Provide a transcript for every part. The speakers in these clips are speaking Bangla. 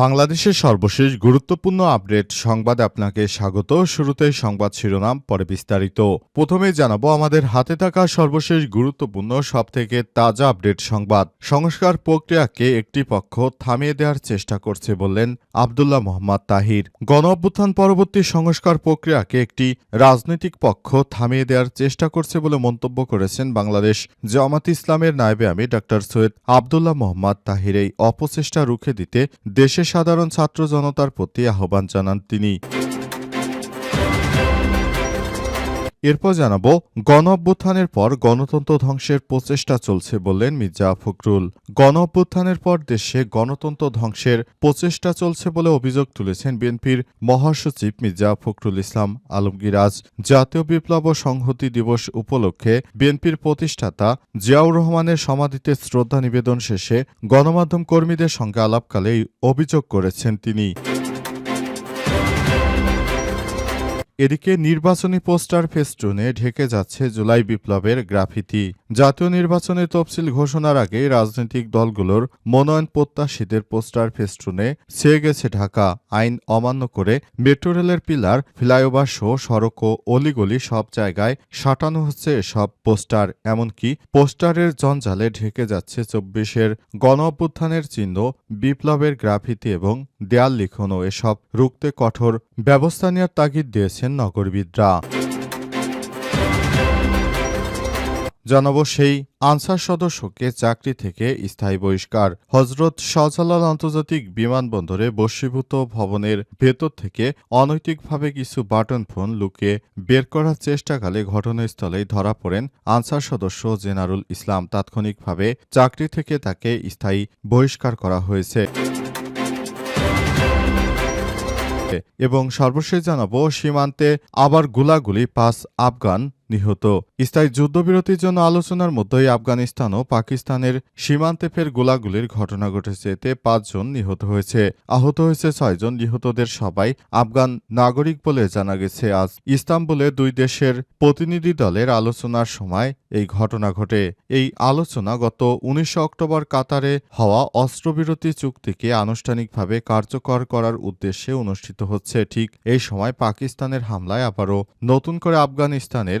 বাংলাদেশের সর্বশেষ গুরুত্বপূর্ণ আপডেট সংবাদে আপনাকে স্বাগত। শুরুতেই সংবাদ শিরোনাম, পরে বিস্তারিত। প্রথমে জানাব, আমাদের হাতে থাকা সর্বশেষ গুরুত্বপূর্ণ, সবথেকে তাজা আপডেট সংবাদ। সংস্কার প্রক্রিয়াকে একটি পক্ষ থামিয়ে দেওয়ার চেষ্টা করছে বললেন আবদুল্লাহ মোহাম্মদ তাহির। গণ অভ্যুত্থান পরবর্তী সংস্কার প্রক্রিয়াকে একটি রাজনৈতিক পক্ষ থামিয়ে দেওয়ার চেষ্টা করছে বলে মন্তব্য করেছেন বাংলাদেশ জামাত ইসলামের নায়েবে আমি ডক্টর সৈয়দ আবদুল্লাহ মোহাম্মদ তাহির। এই অপচেষ্টা রুখে দিতে দেশের সাধারণ ছাত্র জনতার প্রতি আহ্বান জানান তিনি। এরপর জানাব গণ অভ্যুত্থানের পর গণতন্ত্র ধ্বংসের প্রচেষ্টা চলছে বললেন মির্জা ফখরুল। গণ অভ্যুত্থানের পর দেশে গণতন্ত্র ধ্বংসের প্রচেষ্টা চলছে বলে অভিযোগ তুলেছেন বিএনপির মহাসচিব মির্জা ফখরুল ইসলাম আলমগীর আজ জাতীয় বিপ্লব সংহতি দিবস উপলক্ষে বিএনপির প্রতিষ্ঠাতা জিয়াউর রহমানের সমাধিতে শ্রদ্ধা নিবেদন শেষে গণমাধ্যম কর্মীদের সঙ্গে আলাপকালে এই অভিযোগ করেছেন তিনি। এদিকে নির্বাচনী পোস্টার ফেস্টুনে ঢেকে যাচ্ছে জুলাই বিপ্লবের গ্রাফিতি। জাতীয় নির্বাচনের তফসিল ঘোষণার আগে রাজনৈতিক দলগুলোর মনোনয়ন প্রত্যাশীদের পোস্টার ফেস্টুনে ছেয়ে গেছে ঢাকা। আইন অমান্য করে মেট্রো রেলের পিলার, ফ্লাইওভার সহ সড়ক ও অলিগলি সব জায়গায় সাঁটানো হচ্ছে এসব পোস্টার। এমনকি পোস্টারের জঞ্জালে ঢেকে যাচ্ছে চব্বিশের গণ অভ্যুত্থানের চিহ্ন, বিপ্লবের গ্রাফিতি এবং দেয়াল লিখনও। এসব রুখতে কঠোর ব্যবস্থা নেওয়ার তাগিদ দিয়েছেন নগরবিদরা। জানাব সেই আনসার সদস্যকে চাকরি থেকে স্থায়ী বহিষ্কার। হজরত শাহজালাল আন্তর্জাতিক বিমানবন্দরে বশীভূত ভবনের ভেতর থেকে অনৈতিকভাবে কিছু বাটন ফোন লুকে বের করার চেষ্টাকালে ঘটনাস্থলেই ধরা পড়েন আনসার সদস্য জেনারুল ইসলাম। তাৎক্ষণিকভাবে চাকরি থেকে তাকে স্থায়ী বহিষ্কার করা হয়েছে। এবং সর্বশেষ জানাব সীমান্তে আবার গুলাগুলি পাঁচ আফগান নিহত। স্থায়ী যুদ্ধবিরতির জন্য আলোচনার মধ্যেই আফগানিস্তান ও পাকিস্তানের সীমান্তে ফের গোলাগুলির ঘটনা ঘটেছে। এতে পাঁচজন নিহত হয়েছে। আহত হয়েছে ছয়জন। নিহতদের সবাই আফগান নাগরিক বলে জানা গেছে। আজ ইস্তাম্বুলে দুই দেশের প্রতিনিধি দলের আলোচনার সময় এই ঘটনা ঘটে। এই আলোচনা গত উনিশে অক্টোবর কাতারে হওয়া অস্ত্রবিরতি চুক্তিকে আনুষ্ঠানিকভাবে কার্যকর করার উদ্দেশ্যে অনুষ্ঠিত হচ্ছে। ঠিক এই সময় পাকিস্তানের হামলায় আবারও নতুন করে আফগানিস্তানের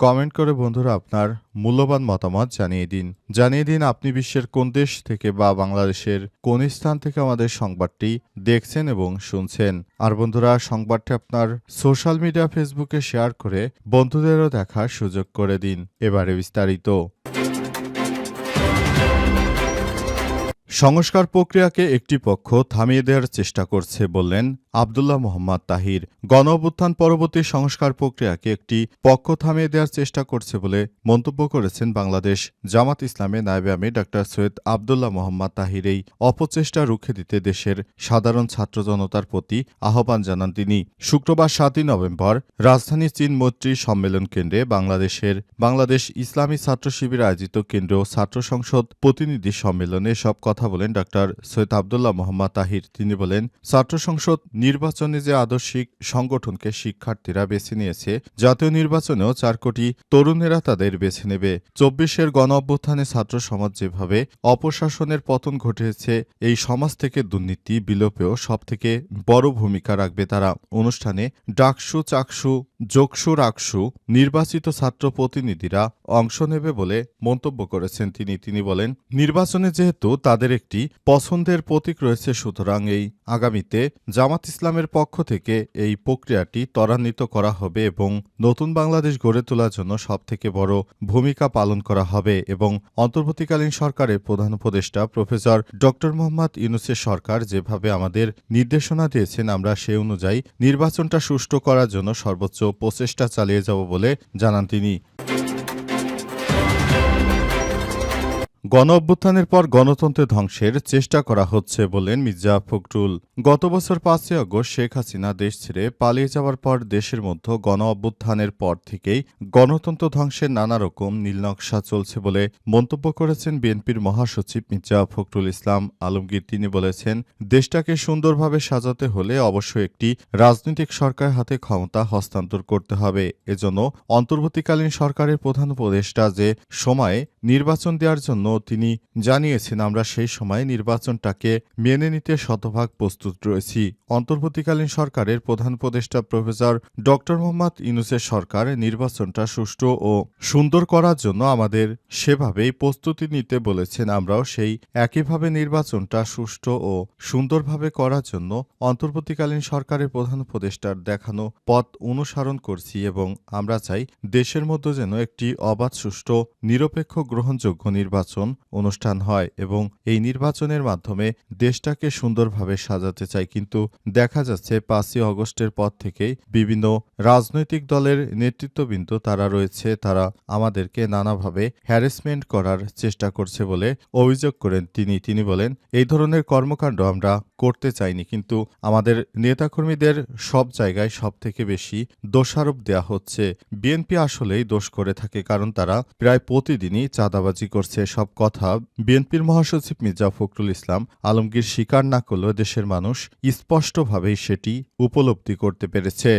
কমেন্ট করে বন্ধুরা আপনার মূল্যবান মতামত জানিয়ে দিন। জানিয়ে দিন আপনি বিশ্বের কোন দেশ থেকে বা বাংলাদেশের কোন স্থান থেকে আমাদের সংবাদটি দেখছেন এবং শুনছেন। আর বন্ধুরা, সংবাদটি আপনার সোশ্যাল মিডিয়া ফেসবুকে শেয়ার করে বন্ধুদেরও দেখার সুযোগ করে দিন। এবারে বিস্তারিত। সংস্কার প্রক্রিয়াকে একটি পক্ষ থামিয়ে দেওয়ার চেষ্টা করছে বললেন আবদুল্লাহ মোহাম্মদ তাহির গণ অভ্যুত্থান পরবর্তী সংস্কার প্রক্রিয়াকে একটি পক্ষ থামিয়ে দেওয়ার চেষ্টা করছে বলে মন্তব্য করেছেন বাংলাদেশ জামাত ইসলামে নায়েবে আমি ডক্টর সৈয়দ আবদুল্লাহ মোহাম্মদ তাহির এই অপচেষ্টা রুখে দিতে দেশের সাধারণ ছাত্র জনতার প্রতি আহ্বান জানান তিনি। শুক্রবার সাতই নভেম্বর রাজধানী চীন মৈত্রী সম্মেলন কেন্দ্রে বাংলাদেশের বাংলাদেশ ইসলামী ছাত্র শিবির আয়োজিত কেন্দ্রীয় ছাত্র সংসদ প্রতিনিধি সম্মেলনে সব কথা বলেন ডক্টর সৈয়দ আবদুল্লাহ মোহাম্মদ তাহির। তিনি বলেন, ছাত্র সংসদ নির্বাচনে যে আদর্শিক সংগঠনকে শিক্ষার্থীরা বেছে নিয়েছে, জাতীয় নির্বাচনেও চার কোটি তরুণেরা তাদের বেছে নেবে। চব্বিশের গণ অভ্যুত্থানে ছাত্র সমাজ যেভাবে অপশাসনের পতন ঘটেছে, এই সমাজ থেকে দুর্নীতি বিলোপেও সবথেকে বড় ভূমিকা রাখবে তারা। অনুষ্ঠানে ডাকসু, চাকসু যোগসু রাকসু নির্বাচিত ছাত্র প্রতিনিধিরা অংশ নেবে বলে মন্তব্য করেছেন তিনি। তিনি বলেন, নির্বাচনে যেহেতু তাদের একটি পছন্দের প্রতীক রয়েছে, সুতরাং এই আগামীতে জামাত ইসলামের পক্ষ থেকে এই প্রক্রিয়াটি ত্বরান্বিত করা হবে এবং নতুন বাংলাদেশ গড়ে তোলার জন্য সবথেকে বড় ভূমিকা পালন করা হবে এবং অন্তর্বর্তীকালীন সরকারের প্রধান উপদেষ্টা প্রফেসর ড. মোহাম্মদ ইউনুসের সরকার যেভাবে আমাদের নির্দেশনা দিয়েছেন, আমরা সে অনুযায়ী নির্বাচনটা সুষ্ঠু করার জন্য সর্বোচ্চ প্রচেষ্টা চালিয়ে যাব বলে জানান তিনি। গণ অভ্যুত্থানের পর গণতন্ত্র ধ্বংসের চেষ্টা করা হচ্ছে বলেন মির্জা ফখরুল। গত বছর পাঁচই আগস্ট শেখ হাসিনা দেশ ছেড়ে পালিয়ে যাওয়ার পর দেশের মধ্যে গণ অভ্যুত্থানের পর থেকেই গণতন্ত্র ধ্বংসের নানা রকম নীলনকশা চলছে বলে মন্তব্য করেছেন বিএনপির মহাসচিব মির্জা ফখরুল ইসলাম আলমগীর। তিনি বলেছেন, দেশটাকে সুন্দরভাবে সাজাতে হলে অবশ্যই একটি রাজনৈতিক সরকার হাতে ক্ষমতা হস্তান্তর করতে হবে। এজন্য অন্তর্বর্তীকালীন সরকারের প্রধান উপদেষ্টা যে সময়ে নির্বাচন দেওয়ার জন্য তিনি জানিয়েছেন, আমরা সেই সময় নির্বাচনটাকে মেনে নিতে শতভাগ প্রস্তুত রয়েছি। অন্তর্বর্তীকালীন সরকারের প্রধান উপদেষ্টা প্রফেসর ড মোহাম্মদ ইউনুসের সরকার নির্বাচনটা সুষ্ঠু ও সুন্দর করার জন্য আমাদের সেভাবেই প্রস্তুতি নিতে বলেছেন। আমরাও সেই একইভাবে নির্বাচনটা সুষ্ঠু ও সুন্দরভাবে করার জন্য অন্তর্বর্তীকালীন সরকারের প্রধান উপদেষ্টার দেখানো পথ অনুসরণ করছি এবং আমরা চাই দেশের মধ্যে যেন একটি অবাধ, সুষ্ঠু, নিরপেক্ষ, গ্রহণযোগ্য নির্বাচন অনুষ্ঠান হয় এবং এই নির্বাচনের মাধ্যমে দেশটাকে সুন্দরভাবে সাজাতে চাই কিন্তু দেখা যাচ্ছে পাঁচই অগস্টের পর থেকেই বিভিন্ন রাজনৈতিক দলের নেতৃত্ববৃন্দ তারা রয়েছে, তারা আমাদেরকে নানাভাবে হ্যারাসমেন্ট করার চেষ্টা করছে বলে অভিযোগ করেন তিনি। তিনি বলেন, এই ধরনের কর্মকাণ্ড আমরা করতে চাইনি, কিন্তু আমাদের নেতাকর্মীদের সব জায়গায় সব থেকে বেশি দোষারোপ দেয়া হচ্ছে। বিএনপি আসলেই দোষ করে থাকে, কারণ তারা প্রায় প্রতিদিনই চাঁদাবাজি করছে, সব কথা, বিএনপির মহাসচিব মির্জা ফখরুল ইসলাম আলমগীর স্বীকার না করলেও দেশের মানুষ স্পষ্টভাবেই সেটি উপলব্ধি করতে পেরেছে।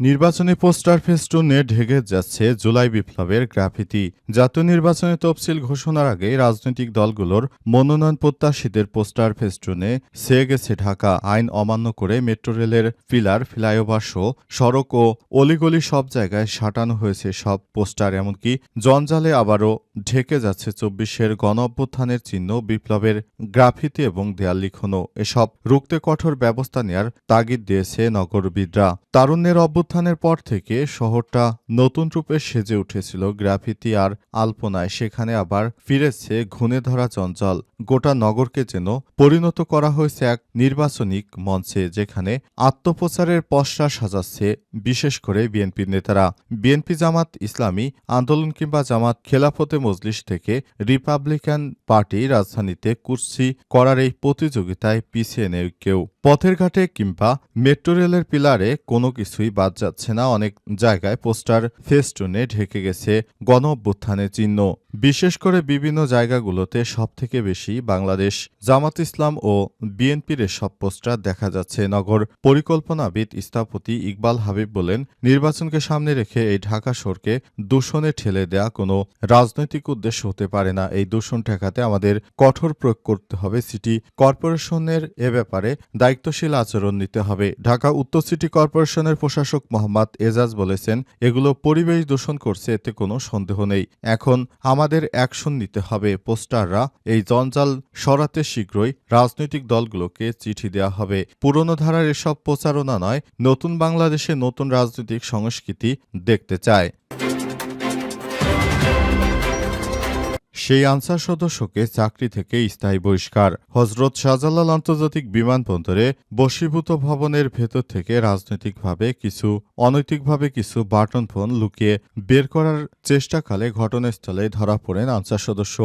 নির্বাচনী পোস্টার ফেস্টুনে ঢেকে যাচ্ছে জুলাই বিপ্লবের গ্রাফিতি। জাতীয় নির্বাচনের তফসিল ঘোষণার আগে রাজনৈতিক দলগুলোর মনোনয়ন প্রত্যাশীদের পোস্টার ফেস্টুনে সেয়ে গেছে ঢাকা। আইন অমান্য করে মেট্রো রেলের পিলার ফ্লাইওভার সহ সড়ক ও অলিগলি সব জায়গায় সাঁটানো হয়েছে সব পোস্টার, এমনকি জঞ্জালে আবারও ঢেকে যাচ্ছে চব্বিশের গণ অভ্যুত্থানের চিহ্ন বিপ্লবের গ্রাফিতি এবং দেয়াল লিখনও। এসব রুখতে কঠোর ব্যবস্থা নেয়ার তাগিদ দিয়েছে নগরবিদরা। তারুণ্যের অভ্যুত্থানের পর থেকে শহরটা নতুন রূপে সেজে উঠেছিল গ্রাফিতি আর আলপনায়। সেখানে আবার ফিরেছে ঘুণে ধরা চঞ্চল। গোটা নগরকে যেন পরিণত করা হয়েছে এক নির্বাচনিক মঞ্চে, যেখানে আত্মপ্রচারের পশ্চা সাজাচ্ছে বিশেষ করে বিএনপির নেতারা। বিএনপি জামাত ইসলামী আন্দোলন কিংবা জামাত খেলাফতে মজলিস থেকে রিপাবলিকান পার্টি রাজধানীতে কুর্সি করার এই প্রতিযোগিতায় পিছিয়ে নেই কেউ। পথের ঘাটে কিংবা মেট্রো রেলের পিলারে কোনো কিছুই বাদ যাচ্ছে না অনেক জায়গায় পোস্টার ফেস্টুনে ঢেকে গেছে গণ অভ্যুত্থানের চিহ্ন। বিশেষ করে বিভিন্ন জায়গাগুলোতে সবথেকে বেশি বাংলাদেশ, জামাত ইসলাম ও বিএনপির এসব পোস্টার দেখা যাচ্ছে। নগর পরিকল্পনাবিদ স্থপতি ইকবাল হাবিব বলেন, নির্বাচনকে সামনে রেখে এই ঢাকা শহরকে দূষণে ঠেলে দেয়া কোনো রাজনৈতিক উদ্দেশ্য হতে পারে না। এই দূষণ ঠেকাতে আমাদের কঠোর প্রয়োগ করতে হবে। সিটি কর্পোরেশনের এ ব্যাপারে দায়িত্বশীল আচরণ নিতে হবে। ঢাকা উত্তর সিটি কর্পোরেশনের প্রশাসক মোহাম্মদ এজাজ বলেছেন, এগুলো পরিবেশ দূষণ করছে, এতে কোনো সন্দেহ নেই। এখন আমাদের অ্যাকশন নিতে হবে। পোস্টাররা এই জঞ্জাল সরাতে শীঘ্রই রাজনৈতিক দলগুলোকে চিঠি দেওয়া হবে। পুরনো ধারার এসব প্রচারণা নয়, নতুন বাংলাদেশে নতুন রাজনৈতিক সংস্কৃতি দেখতে চায়। সেই আনসার সদস্যকে চাকরি থেকে স্থায়ী বহিষ্কার। হজরত শাহজালাল আন্তর্জাতিক বিমানবন্দরে বশীভূত ভবনের ভেতর থেকে রাজনৈতিকভাবে কিছু, অনৈতিকভাবে কিছু বাটন ফোন লুকিয়ে বের করার চেষ্টাকালে ঘটনাস্থলে ধরা পড়েন আনসার সদস্য।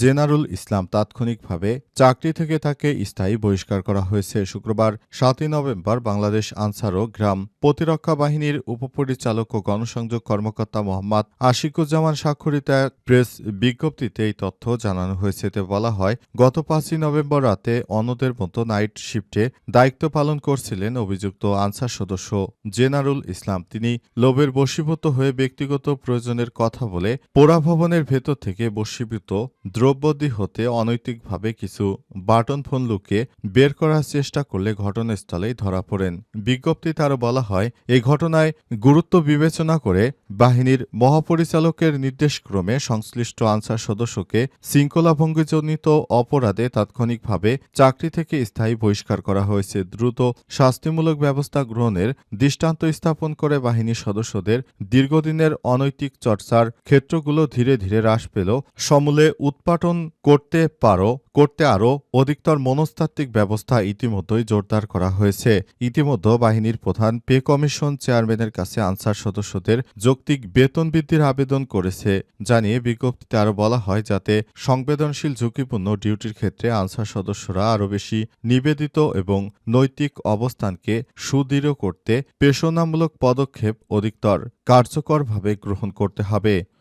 জেনারুল ইসলাম তাৎক্ষণিকভাবে চাকরি থেকে তাকে স্থায়ী বহিষ্কার করা হয়েছে। শুক্রবার সাতই নভেম্বর বাংলাদেশ আনসার ও গ্রাম প্রতিরক্ষা বাহিনীর উপপরিচালক ও গণসংযোগ কর্মকর্তা মোহাম্মদ আশিকুজ্জামান স্বাক্ষরিত প্রেস বিজ্ঞপ্তিতে এই তথ্য জানানো হয়েছে এতে বলা হয়, গত পাঁচই নভেম্বর রাতে অন্যদের মতো নাইট শিফটে দায়িত্ব পালন করছিলেন অভিযুক্ত আনসার সদস্য জেনারুল ইসলাম। তিনি লোভের বশীভূত হয়ে ব্যক্তিগত প্রয়োজনের কথা বলে পোড়া ভবনের ভেতর থেকে বশীভূত দ্রব্যাদি হতে অনৈতিকভাবে কিছু বাটন ফোন লুকে বের করার চেষ্টা করলে ঘটনাস্থলেই ধরা পড়েন। বিজ্ঞপ্তিতে আরও বলা হয়, এই ঘটনায় গুরুত্ব বিবেচনা করে বাহিনীর মহাপরিচালকের নির্দেশক্রমে সংশ্লিষ্ট আনসার সদস্য সদস্যকে শৃঙ্খলাভঙ্গজনিত অপরাধে তাৎক্ষণিকভাবে চাকরি থেকে স্থায়ী বহিষ্কার করা হয়েছে। দ্রুত শাস্তিমূলক ব্যবস্থা গ্রহণের দৃষ্টান্ত স্থাপন করে বাহিনীর সদস্যদের দীর্ঘদিনের অনৈতিক চর্চার ক্ষেত্রগুলো ধীরে ধীরে হ্রাস পেল। সমূলে উৎপাটন করতে পারো, করতে আরও অধিকতর মনস্তাত্ত্বিক ব্যবস্থা ইতিমধ্যেই জোরদার করা হয়েছে। ইতিমধ্যে বাহিনীর প্রধান পে কমিশন চেয়ারম্যানের কাছে আনসার সদস্যদের যৌক্তিক বেতন বৃদ্ধির আবেদন করেছে, জানিয়ে বিজ্ঞপ্তিতে আরও বলা হয় যাতে সংবেদনশীল ঝুঁকিপূর্ণ ডিউটির ক্ষেত্রে আনসার সদস্যরা আরও বেশি নিবেদিত এবং নৈতিক অবস্থানকে সুদৃঢ় করতে পেশনামূলক পদক্ষেপ অধিকতর কার্যকরভাবে গ্রহণ করতে হবে।